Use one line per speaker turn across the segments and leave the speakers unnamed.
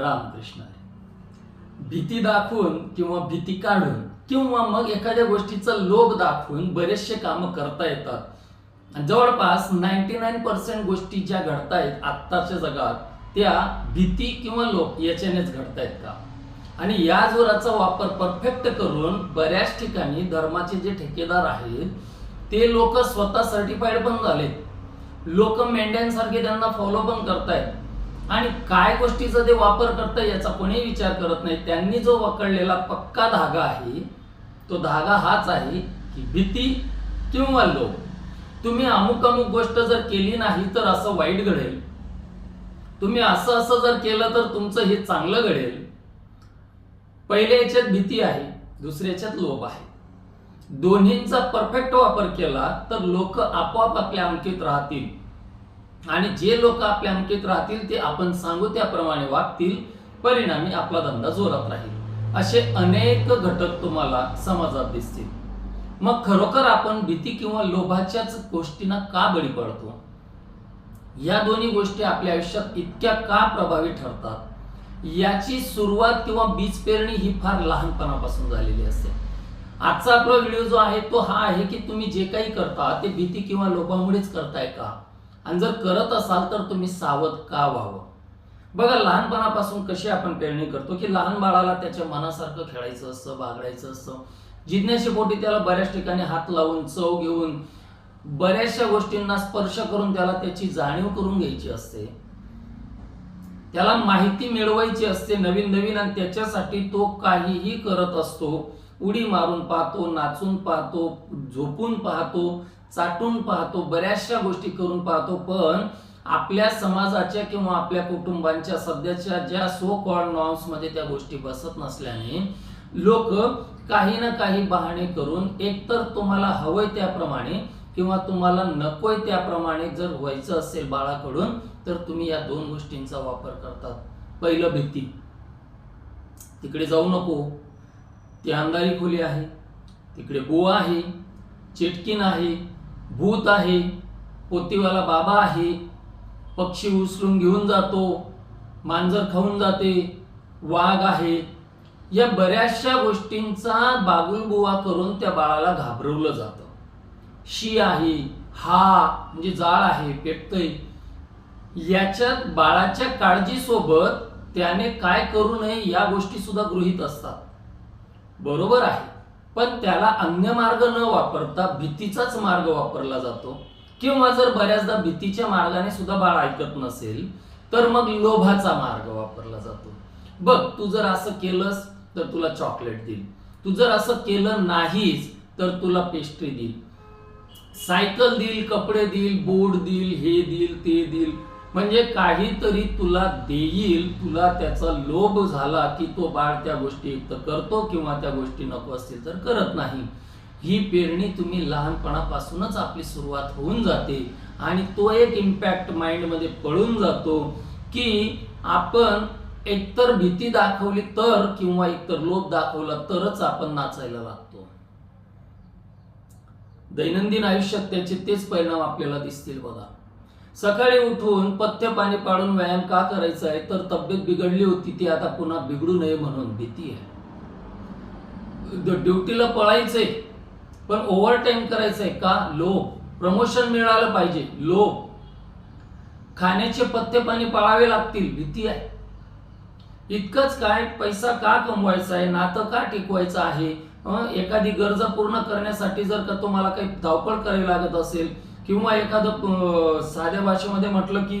रामकृष्ण भीती दाखवून किंवा भीती काढून किंवा मग एखाद्या गोष्टीचा लोभ दाखवून बरेचसे कामं करता येतात. जवळपास नाईन्टी नाईन पर्सेंट गोष्टी ज्या घडतायत आत्ताच्या जगात त्या भीती किंवा लोभ याच्यानेच घडतायत का? आणि या जोराचा वापर परफेक्ट करून बऱ्याच ठिकाणी धर्माचे जे ठेकेदार आहेत ते लोक स्वतः सर्टिफाईड पण झालेत. लोक मेंढ्यांसारखे त्यांना फॉलो पण करतायत. आणि काय गोष्टीचा ते वापर करतं याचा कोणी विचार करत नाही. त्यांनी जो वकडलेला पक्का धागा आहे तो धागा हाच आहे की भीती किंवा लोभ. तुम्ही अमुक अमुक गोष्ट जर केली नाही तर असं वाईट घडेल. तुम्ही असं असं जर केलं तर तुमचं हे चांगलं घडेल. पहिल्या याच्यात भीती आहे दुसऱ्या याच्यात लोभ आहे. दोन्हींचा परफेक्ट वापर केला तर लोक आपोआप आपल्या अंकित राहतील. आणि जे लोक आपल्या अंकित राहतील ते आपण सांगू त्याप्रमाणे वागतील परिणामी आपला धंदा जोरात राहील. असे अनेक घटक तुम्हाला समाजात दिसतील. मग खरोखर आपण भीती किंवा लोभाच्याच गोष्टींना का बळी पडतो? या दोन्ही गोष्टी आपल्या आयुष्यात इतक्या का प्रभावी ठरतात? याची सुरुवात किंवा बीज पेरणी ही फार लहानपणापासून झालेली असते. आजचा आपला व्हिडिओ जो आहे तो हा आहे की तुम्ही जे काही करता ते भीती किंवा लोभामुळेच करताय का? आणि जर करत असाल तर तुम्ही सावध का व्हावं? बघा लहानपणापासून कशी आपण पेरणी करतो की लहान बाळाला त्याच्या मनासारखं खेळायचं असतं बागडायचं असतं जिज्ञासेपोटी त्याला बऱ्याच ठिकाणी हात लावून चव घेऊन बऱ्याचशा गोष्टींना स्पर्श करून त्याला त्याची जाणीव करून घ्यायची असते. त्याला माहिती मिळवायची असते नवीन नवीन आणि त्याच्यासाठी तो काहीही करत असतो. उडी मारून पाहतो नाचून पाहतो झोपून पाहतो चाटून पाहतो बऱ्याचशा गोष्टी करून पाहतो पण आपल्या समाजाच्या किंवा आपल्या कुटुंबांच्या सध्याच्या ज्या सो कॉल्ड नॉर्म्समध्ये त्या गोष्टी बसत नसल्याने लोक काही ना काही बहाणे करून एकतर तुम्हाला हवंय त्याप्रमाणे किंवा तुम्हाला नकोय त्याप्रमाणे जर व्हायचं असेल बाळाकडून तर तुम्ही या दोन गोष्टींचा वापर करतात. पहिलं भीती. तिकडे जाऊ नको. ती अंधारी खोली आहे. तिकडे बुवा आहे. चिटकीन आहे. भूत आहे पोतीवाला बाबा आहे पक्षी उचलून घेऊन जातो मांजर खाऊन जाते वाघ आहे. या बऱ्याचशा गोष्टींचा बागुलबुवा करून त्या बाळाला घाबरवलं जातं. शी आहे हा म्हणजे जाळ आहे पेटतय. याच्यात बाळाच्या काळजीसोबत त्याने काय करू नये या गोष्टी सुद्धा गृहीत असतात. बरोबर आहे. पण त्याला अन्य मार्ग न वापरता भीतीचाच मार्ग वापरला जातो. किंवा जर बऱ्याचदा भीतीच्या मार्गाने सुद्धा बाळ ऐकत नसेल तर मग लोभाचा मार्ग वापरला जातो. बघ तू जर असं केलंस तर तुला चॉकलेट देईल. तू जर असं केलं नाहीच तर तुला पेस्ट्री देईल. सायकल देईल कपडे देईल बोर्ड देईल हे देईल ते देईल. म्हणजे काहीतरी तुला देईल तुला त्याचा लोभ झाला की तो बाळ त्या गोष्टी एकतर करतो किंवा त्या गोष्टी नको असतील तर करत नाही. ही पेरणी तुम्ही लहानपणापासूनच आपली सुरुवात होऊन जाते आणि तो एक इम्पॅक्ट माइंडमध्ये पळून जातो की आपण एकतर भीती दाखवली तर किंवा एकतर लोभ दाखवला तरच आपण नाचायला लागतो. दैनंदिन आयुष्यात त्याचे तेच परिणाम आपल्याला दिसतील बघा. सकाळी उठून पथ्य पाणी पाडून व्यायाम का करायचा आहे? तर तब्येत बिघडली होती ती आता पुन्हा बिघडू नये म्हणून भीती आहे. ड्युटीला पळायचंय पण ओव्हर टाईम करायचंय का? लो प्रमोशन मिळालं पाहिजे. लो खाण्याचे पथ्य पाणी पाळावे लागतील भीती आहे. इतकंच काय? पैसा का कमवायचा आहे? नातं का टिकवायचं आहे? एखादी गरजा पूर्ण करण्यासाठी जर का तुम्हाला काही धावपळ करावी लागत असेल किंवा एखादं साध्या भाषेमध्ये म्हटलं की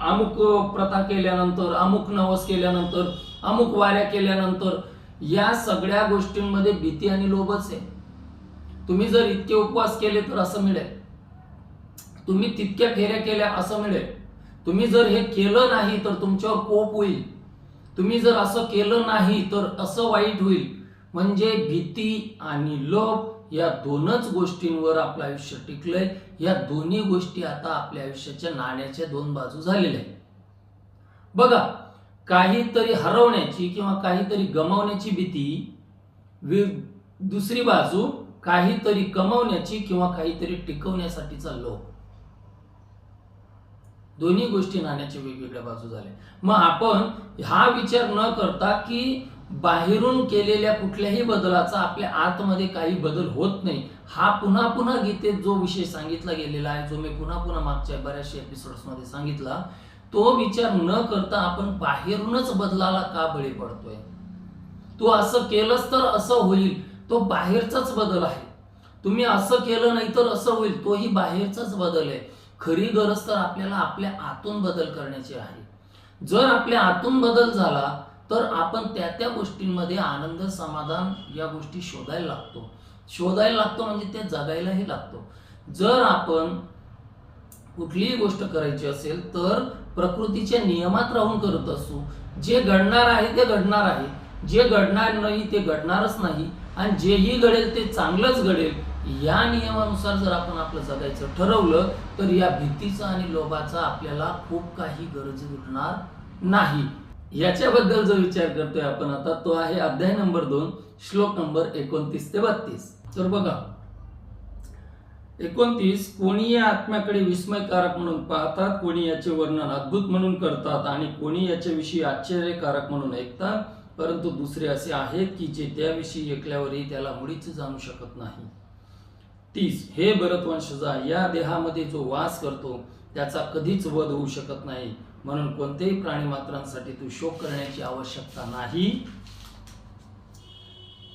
अमुक प्रथा केल्यानंतर अमुक नवस केल्यानंतर अमुक वाऱ्या केल्यानंतर या सगळ्या गोष्टींमध्ये भीती आणि लोभच आहे. तुम्ही जर इतके उपवास केले तर असं मिळेल. तुम्ही तितक्या फेऱ्या केल्या असं मिळेल. तुम्ही जर हे केलं नाही तर तुमच्यावर कोप होईल. तुम्ही जर असं केलं नाही तर असं वाईट होईल. म्हणजे भीती आणि लोभ या दोनच गोष्टींवर आपलं आयुष्य टिकलंय. या दोन्ही गोष्टी आता आपल्या आयुष्याच्या नाण्याच्या दोन बाजू झालेल्या आहेत. बघा काहीतरी हरवण्याची किंवा काहीतरी गमावण्याची भीती दुसरी बाजू काहीतरी कमवण्याची किंवा काहीतरी टिकवण्यासाठीचा लोभ. दोन्ही गोष्टी नाण्याच्या वेगवेगळ्या बाजू झाल्या. मग आपण हा विचार न करता की बाहेरून केलेल्या कुठल्याही बदलाचा आपल्या आतमध्ये काही बदल होत नाही. हा पुन्हा पुन्हा गीतेत जो विषय सांगितला गेलेला आहे जो मी पुन्हा पुन्हा मागच्या बऱ्याचशा एपिसोड्समध्ये सांगितला तो विचार न करता आपण बाहेरूनच बदलाला का बळी पडतोय? तू असं केलंस तर असं होईल तो बाहेरचाच बदल आहे. तुम्ही असं केलं नाही तर असं होईल तोही बाहेरचाच बदल आहे. खरी गरज तर आपल्याला आपल्या आतून बदल करण्याची आहे. जर आपल्या आतून बदल झाला तर आपण त्या त्या गोष्टींमध्ये आनंद समाधान या गोष्टी शोधायला लागतो. शोधायला लागतो म्हणजे ते जगायलाही लागतो. जर आपण कुठलीही गोष्ट करायची असेल तर प्रकृतीच्या नियमात राहून करत असू जे घडणार आहे ते घडणार आहे. जे घडणार नाही ते घडणारच नाही. आणि जेही घडेल ते चांगलंच घडेल. या नियमानुसार जर आपण आपलं जगायचं ठरवलं तर या भीतीचा आणि लोभाचा आपल्याला खूप काही गरज उरणार नाही. याच्याबद्दल जो विचार करतोय आपण आता तो आहे अध्याय नंबर दोन श्लोक नंबर एकोणतीस ते बत्तीस. तर बघा एकोणतीस कोणी या आत्म्याकडे विस्मयकारक म्हणून पाहतात कोणी याचे वर्णन अद्भुत म्हणून करतात आणि कोणी याच्याविषयी आश्चर्यकारक म्हणून ऐकतात परंतु दुसरे असे आहेत की जे त्याविषयी ऐकल्यावरही त्याला मुळीच जाणू शकत नाही. तीस हे भरतवंशजा या देहामध्ये जो वास करतो त्याचा कधीच वध होऊ शकत नाही. म्हणून कोणत्याही प्राणीमात्रांसाठी तू शोक करण्याची आवश्यकता नाही.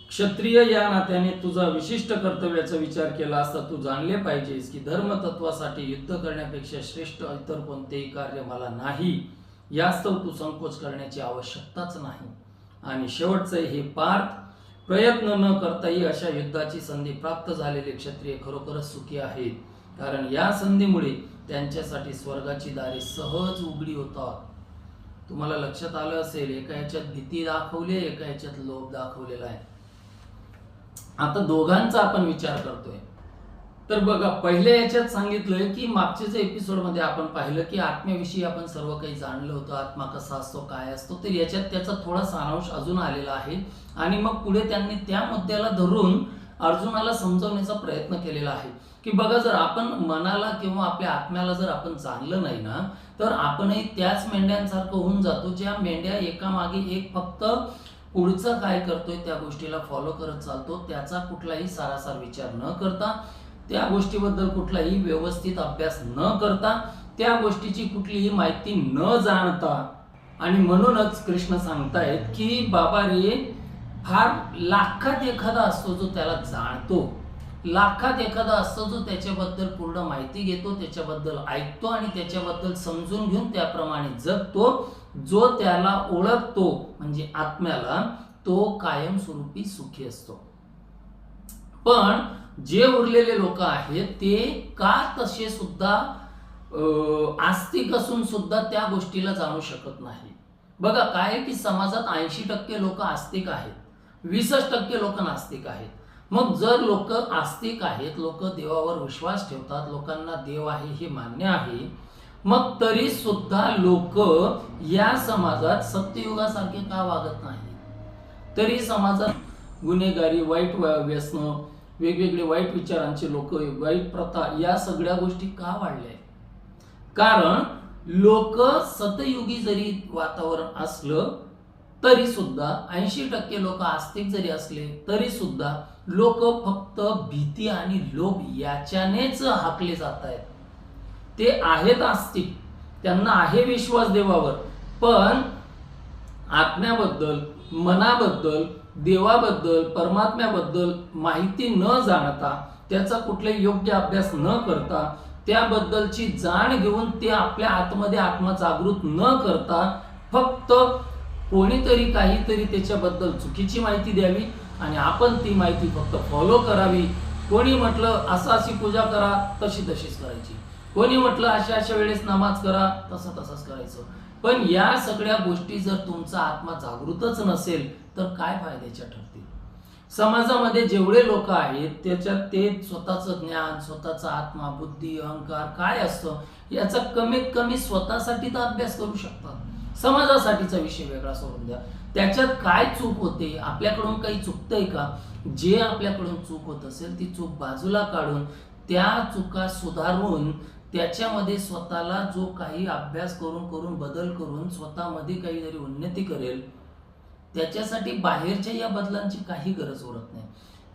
क्षत्रिय या नात्याने तुझा विशिष्ट कर्तव्याचा विचार केला असता तू जाणले पाहिजेस की धर्मतत्वासाठी युद्ध करण्यापेक्षा श्रेष्ठ इतर कोणतेही कार्य मला नाही. यास्तव तू संकोच करण्याची आवश्यकताच नाही. आणि शेवटचे हे पार्थ प्रयत्न न करताही अशा युद्धाची संधी प्राप्त झालेले क्षत्रिय खरोखरच सुखी आहेत. कारण या संधीमुळे त्यांच्यासाठी स्वर्गाची दारे सहज उघडी होतात. तुम्हाला लक्षात आलं असेल एका याच्यात भीती दाखवली आहे एका याच्यात लोभ दाखवलेला आहे. आता दोघांचा आपण विचार करतोय. तर बघा पहिल्या याच्यात सांगितलंय की मागच्याच एपिसोडमध्ये आपण पाहिलं की आत्म्याविषयी आपण सर्व काही जाणलं होतं आत्मा कसा असतो काय असतो तर याच्यात त्याचा थोडा सारांश अजून आलेला आहे. आणि मग पुढे त्यांनी त्या मुद्द्याला धरून अर्जुनाला समजवण्याचा प्रयत्न केलेला आहे. की बघा जर आपण मनाला किंवा आपल्या आत्म्याला जर आपण जाणलं नाही ना तर आपणही त्याच मेंढ्यांसारखं होऊन जातो ज्या मेंढ्या एका मागे एक फक्त पुढचं काय करतोय त्या गोष्टीला फॉलो करत चालतो त्याचा कुठलाही सारासार विचार न करता त्या गोष्टीबद्दल कुठलाही व्यवस्थित अभ्यास न करता त्या गोष्टीची कुठलीही माहिती न जाणता आणि म्हणूनच कृष्ण सांगतायत की बाबा रे फार लाखात एखादा असतो जो त्याला जाणतो. लाखात एखादा असतो जो त्याच्याबद्दल पूर्ण माहिती घेतो त्याच्याबद्दल ऐकतो आणि त्याच्याबद्दल समजून घेऊन त्याप्रमाणे जगतो. जो त्याला ओळखतो म्हणजे आत्म्याला तो कायमस्वरूपी सुखी असतो. पण जे उरलेले लोक आहेत ते का तसे सुद्धा आस्तिक असून सुद्धा त्या गोष्टीला जाणू शकत नाही. बघा काय की समाजात ऐंशी टक्के लोक आस्तिक आहेत वीसच टक्के लोक नास्तिक आहेत. मग जर लोक आस्तिक आहेत लोक देवावर विश्वास ठेवतात लोकांना देव आहे हे मान्य आहे मग तरी सुद्धा लोक या समाजात सत्ययुगासारखे का वागत नाही तरी समाजात गुन्हेगारी वाईट व्य- व्यसनं वेगवेगळे वाईट विचारांचे लोक वाईट प्रथा या सगळ्या गोष्टी का वाढल्या? कारण लोक सतयुगी जरी वातावरण असलं तरी सुद्धा ऐंशी टक्के लोक आस्तिक जरी असले तरी सुद्धा लोक फक्त भीती आणि लोभ याच्यानेच हाकले जात आहेत ते आहेत आस्तिक. त्यांना आहे विश्वास देवावर. पण आत्म्याबद्दल मनाबद्दल देवाबद्दल परमात्म्याबद्दल माहिती न जाणता त्याचा कुठलाही योग्य अभ्यास न करता त्याबद्दलची जाण घेऊन ते आपल्या आतमध्ये आत्मा जागृत न करता फक्त कोणीतरी काहीतरी त्याच्याबद्दल चुकीची माहिती द्यावी आणि आपण ती माहिती फक्त फॉलो करावी. कोणी म्हटलं असं अशी पूजा करा तशी तशीच करायची. कोणी म्हटलं अशा अशा वेळेस नमाज करा तसं तसंच करायचं. पण या सगळ्या गोष्टी जर तुमचा आत्मा जागृतच नसेल तर काय फायद्याच्या ठरतील? समाजामध्ये जेवढे लोक आहेत त्याच्यात ते स्वतःचं ज्ञान स्वतःचा आत्मा बुद्धी अहंकार काय असतं याचा कमीत कमी स्वतःसाठी तर अभ्यास करू शकतात. समाजासाठीचा विषय वेगळा सोडून द्या. त्याच्यात काय चूक होते? आपल्याकडून काही चुकतंय का? जे आपल्याकडून चूक होत असेल ती चूक बाजूला काढून त्या चुका सुधारून त्याच्यामध्ये स्वतःला जो काही अभ्यास करून करून बदल करून स्वतःमध्ये काहीतरी उन्नती करेल त्याच्यासाठी बाहेरच्या या बदलांची काही गरज उरत नाही.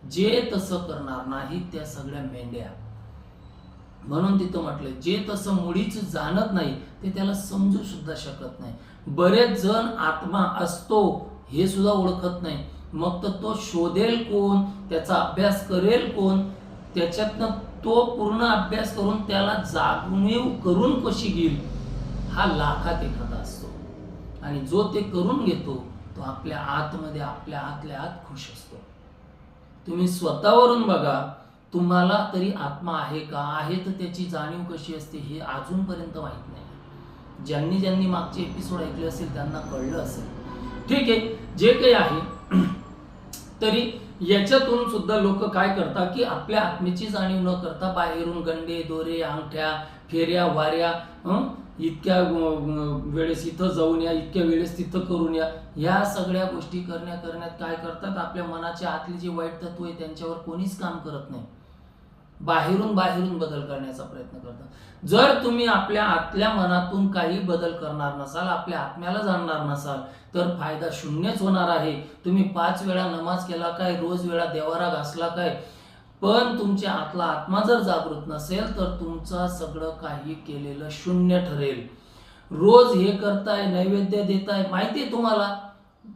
जे तसं करणार नाही त्या सगळ्या मेंढ्या. म्हणून तिथं म्हटलं जे तसं मुळीच जाणत नाही ते त्याला समजू सुद्धा शकत नाही. बरेच जण आत्मा असतो हे सुद्धा ओळखत नाही. मग तर तो शोधेल कोण त्याचा अभ्यास करेल कोण त्याच्यातनं तो पूर्ण अभ्यास करून त्याला जागणीव करून कशी घेईल? हा लाखात एखादा असतो. आणि जो ते करून घेतो तो आपल्या आतमध्ये आपल्या आतल्या आत खुश असतो. तुम्ही स्वतःवरून बघा तुम्हाला तरी आत्मा आहे का? आहे तर त्याची जाणीव कशी असते हे अजूनपर्यंत माहीत नाही. ज्यांनी ज्यांनी मागचे एपिसोड ऐकले असेल त्यांना कळलं असेल. ठीक आहे जे काही आहे तरी याच्यातून सुद्धा लोक काय करतात की आपल्या आत्मेची जाणीव न करता बाहेरून गंडे दोरे अंगठ्या फेऱ्या वाऱ्या इतक्या वेळेस इथं जाऊन या इतक्या वेळेस तिथं करून या. ह्या सगळ्या गोष्टी करण्या करण्यात काय करतात? आपल्या मनाच्या आतली जे वाईट तत्व आहे त्यांच्यावर कोणीच काम करत नाही. बाहेरून बाहेरून बदल करण्याचा प्रयत्न करतात. जर तुम्ही आपल्या आतल्या मनातून काही बदल करणार नसाल आपल्या आत्म्याला जाणणार नसाल तर फायदा शून्यच होणार आहे. तुम्ही पाच वेळा नमाज केला काय रोज वेळा देवारा घासला काय पण तुमच्या आतला आत्मा जर जागृत नसेल तर तुमचं सगळं काही केलेलं शून्य ठरेल. रोज हे करताय नैवेद्य देताय माहिती आहे तुम्हाला?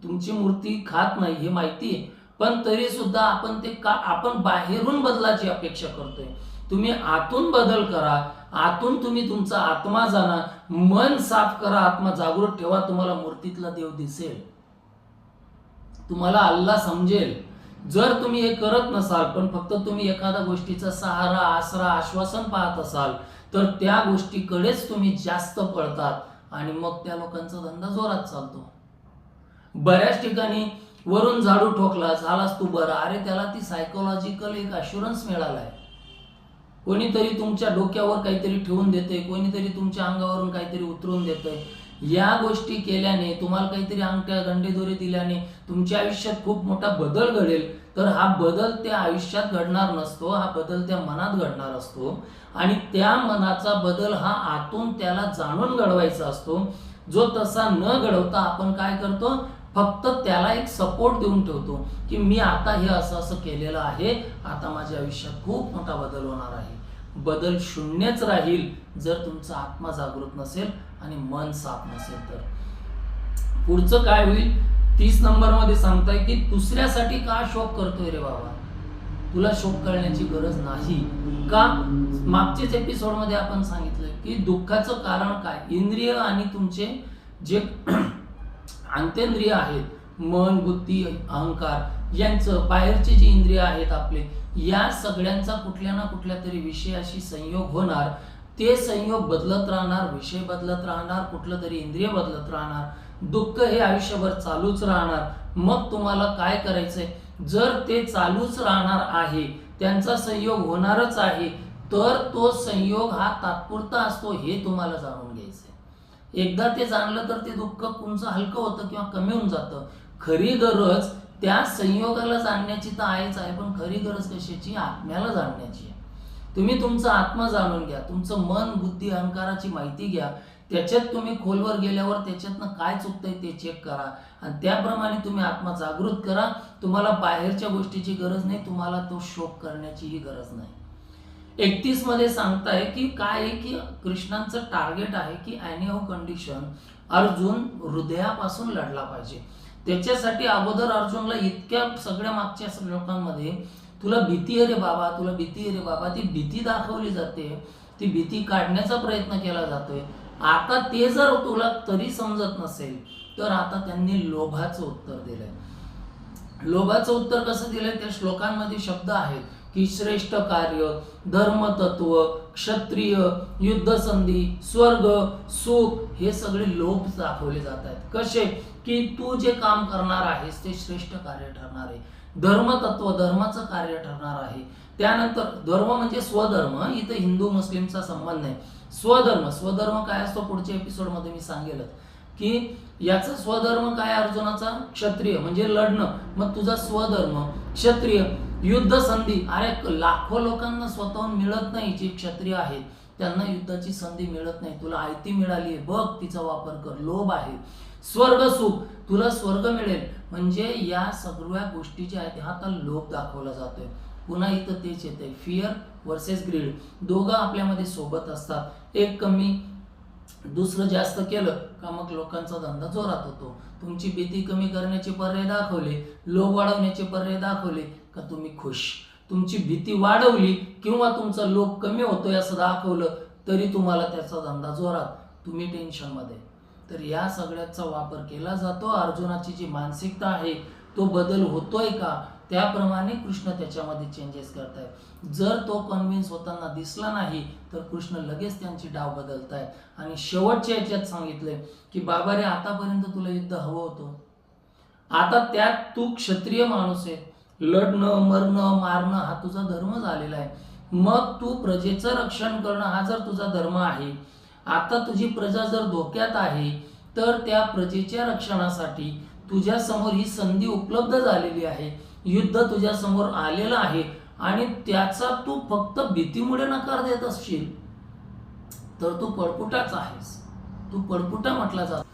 तुमची मूर्ती खात नाही हे माहिती आहे पण तरी सुद्धा आपण ते का आपण बाहेरून बदलाची अपेक्षा करतोय. तुम्ही आतून बदल करा आतून तुम्ही तुमचा आत्मा जाणा मन साफ करा आत्मा जागृत ठेवा तुम्हाला मूर्तीतला देव दिसेल. तुम्हाला अल्ला समजेल. जर तुम्ही हे करत नसाल पण फक्त तुम्ही एखाद्या गोष्टीचा सहारा आसरा आश्वासन पाहत असाल तर त्या गोष्टीकडेच तुम्ही जास्त पळतात आणि मग त्या लोकांचा धंदा जोरात चालतो. बऱ्याच ठिकाणी वरून झाडू ठोकला झालास तू बरा. अरे त्याला ती सायकोलॉजिकल एक अश्युरन्स मिळाला आहे कोणीतरी तुमच्या डोक्यावर काहीतरी ठेवून देते कोणीतरी तुमच्या अंगावरून काहीतरी उतरून देतंय. या गोष्टी केल्याने तुम्हाला काहीतरी अंगठ्या गंडेदोरे दिल्याने तुमच्या आयुष्यात खूप मोठा बदल घडेल. तर हा बदल त्या आयुष्यात घडणार नसतो हा बदल त्या मनात घडणार असतो. आणि त्या मनाचा बदल हा आतून त्याला जाणून घडवायचा असतो. जो तसा न घडवता आपण काय करतो? फक्त त्याला एक सपोर्ट देऊन ठेवतो की मी आता हे असं असं केलेलं आहे आता माझ्या आयुष्यात खूप मोठा बदल होणार आहे. बदल शून्यच राहील जर तुमचा आत्मा जागृत नसेल आणि मन साफ नसेल तर. पुढचं काय होईल? तीस नंबरमध्ये सांगताय की दुसऱ्यासाठी का शोक करतोय रे बाबा? तुला शोक करण्याची गरज नाही. का? मागच्याच एपिसोडमध्ये आपण सांगितलं की दुःखाचं कारण काय? इंद्रिय आणि तुमचे जे अंत्येंद्रिय आहेत. मन बुद्धी अहंकार यांचं बाहेरचे जे इंद्रिय आहेत आपले या सगळ्यांचा कुठल्या ना कुठल्या तरी विषयाशी संयोग होणार. ते संयोग बदलत राहणार विषय बदलत राहणार कुठलं तरी इंद्रिय बदलत राहणार. दुःख हे आयुष्यभर चालूच राहणार. मग तुम्हाला काय करायचंय? जर ते चालूच राहणार आहे त्यांचा संयोग होणारच आहे तर तो संयोग हा तात्पुरता असतो हे तुम्हाला जाणून घ्यायचंय. एकदा ते जाणलं तर ते दुःख तुमचं हलकं होतं किंवा कमी होऊन जातं. खरी गरज त्या संयोगाला जाणण्याची तर आहेच आहे पण खरी गरज कशाची? आत्म्याला जाणण्याची आहे. तुम्ही तुमचा आत्मा जाणून घ्या तुमचं मन बुद्धी अहंकाराची माहिती घ्या. त्याच्यात तुम्ही खोलवर गेल्यावर त्याच्यातनं काय चुकतंय ते चेक करा. आणि त्याप्रमाणे तुम्ही आत्मा जागृत करा. तुम्हाला बाहेरच्या गोष्टीची गरज नाही तुम्हाला तो शोक करण्याचीही गरज नाही. एकतीसमध्ये सांगताय की काय आहे की कृष्णांचं टार्गेट आहे की अॅनिओ कंडिशन अर्जुन हृदयापासून लढला पाहिजे. त्याच्यासाठी अगोदर अर्जुनला इतक्या सगळ्या मागच्या लोकांमध्ये तुला भीती अरे बाबा तुला भीती अरे बाबा ती भीती दाखवली जाते. ती भीती काढण्याचा प्रयत्न केला जातोय. आता ते जर तुला तरी समजत नसेल तर आता त्यांनी लोभाचं उत्तर दिलंय. लोभाचं उत्तर कसं दिलंय? त्या श्लोकांमध्ये शब्द आहेत की श्रेष्ठ कार्य धर्मतत्व क्षत्रिय युद्धसंधी स्वर्ग सुख हे सगळे लोभ दाखवले जात आहेत. कसे? की तू जे काम करणार आहेस ते श्रेष्ठ कार्य ठरणार आहे. धर्मतत्व धर्माचं कार्य ठरणार आहे. त्यानंतर धर्म म्हणजे स्वधर्म इथं हिंदू मुस्लिमचा संबंध नाही. स्वधर्म स्वधर्म काय असतो? पुढच्या एपिसोडमध्ये मी सांगेलच. की याचा स्वधर्म काय अर्जुनाचा? क्षत्रिय म्हणजे लढणं. मग तुझा स्वधर्म क्षत्रिय युद्ध संधी. अरे लाखो लोकांना स्वतःहून मिळत नाही जे क्षत्रिय आहेत. त्यांना युद्धाची संधी मिळत नाही. तुला आयती मिळाली आहे. बघ तिचा वापर कर. लोभ आहे. स्वर्ग सुख. तुला स्वर्ग मिळेल. म्हणजे या सगळ्या गोष्टी ज्या आहेत. हा तर लोभ दाखवला जातोय. पुन्हा इथं तेच येते फिअर वर्सेस ग्रीड दोघं आपल्यामध्ये सोबत असतात. एक कमी दुसरं जास्त केलं का मग लोकांचा धंदा जोरात होतो. तुमची भीती कमी करण्याचे पर्याय दाखवले लोभ वाढवण्याचे पर्याय दाखवले का तुम्ही खुश? तुमची भीती वाढवली किंवा तुमचा लोभ कमी होतोय असं दाखवलं तरी तुम्हाला त्याचा धंदा जोरात. तुम्ही टेन्शनमध्ये तर या सगळ्याचा वापर केला जातो. अर्जुनाची जी मानसिकता आहे तो बदल होतोय का? त्याप्रमाणे कृष्ण त्याच्यामध्ये चेंजेस करताय. जर तो कन्व्हिन्स होताना दिसला नाही तर कृष्ण लगेच त्यांची डाव बदलताय. आणि शेवटच्या याच्यात सांगितलंय की बाबा रे आतापर्यंत तुला युद्ध हवं होतं. आता त्यात तू क्षत्रिय माणूस आहे. लढणं मरणं मारणं हा तुझा धर्म झालेला आहे. मग तू प्रजेचं रक्षण करणं हा जर तुझा धर्म आहे. आता तुझी प्रजा जर धोक्यात आहे तर त्या प्रजेच्या रक्षणासाठी तुझ्या समोर ही संधी उपलब्ध झालेली आहे. युद्ध तुझ्या समोर आलेलं आहे आणि त्याचा तू फक्त भीतीमुळे नकार देत असशील. तर तू पडपुटाच आहेस. तू पडपुटा म्हटला जातो.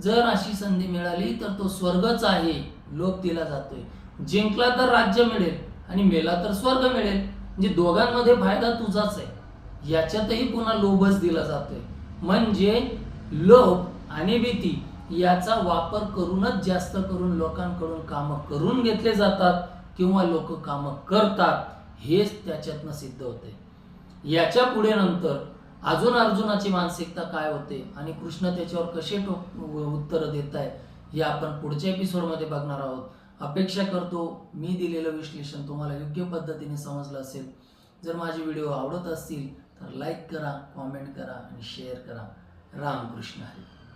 जर अशी संधी मिळाली तर तो स्वर्गच आहे. लोक दिला जातोय. जिंकला तर राज्य मिळेल आणि मेला तर स्वर्ग मिळेल. म्हणजे दोघांमध्ये फायदा तुझाच आहे. याच्यातही पुन्हा लोभच दिला जातोय. म्हणजे लोभ आणि भीती याचा वापर करूनच जास्त करून लोकांकडून कामं करून घेतले जातात किंवा लोक कामं करतात हेच त्याच्यातनं सिद्ध होते. याच्यापुढे नंतर अजून अर्जुनाची मानसिकता काय होते आणि कृष्ण त्याच्यावर कसे उत्तरं देत आहे हे आपण पुढच्या एपिसोडमध्ये बघणार आहोत. अपेक्षा करतो मी दिलेलं विश्लेषण तुम्हाला योग्य पद्धतीने समजलं असेल. जर माझे व्हिडिओ आवडत असतील तर लाईक करा कॉमेंट करा आणि शेअर करा. रामकृष्ण हरी.